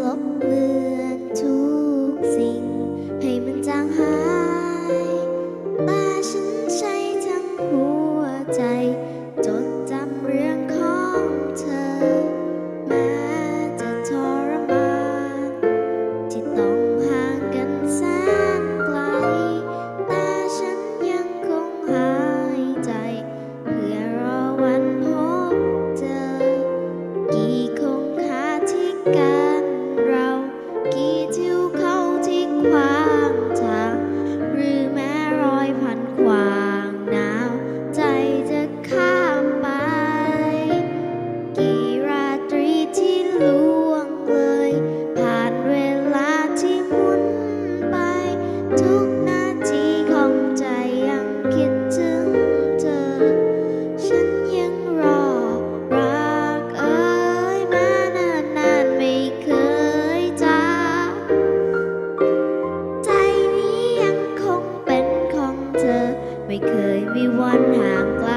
ลบเหมือนทุกสิ่ง ไม่เคยมีวันห่างไกล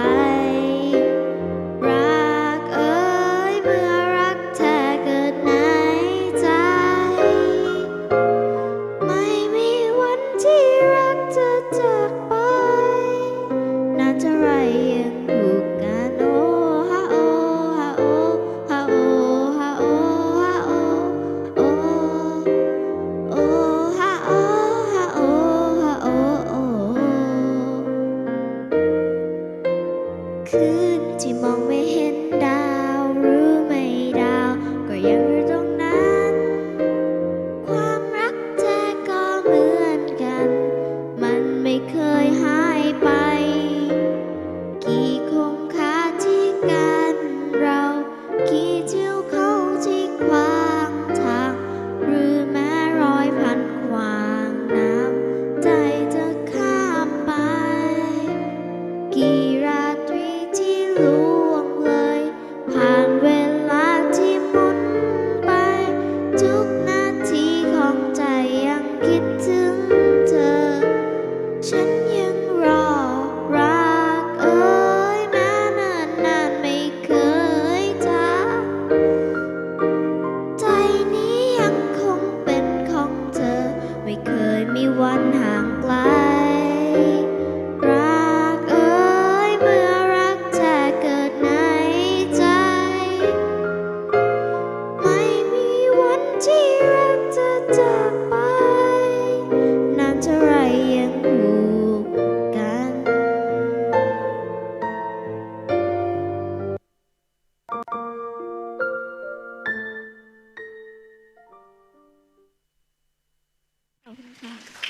คืนที่มองไม่เห็นดาว me one half. Thanks.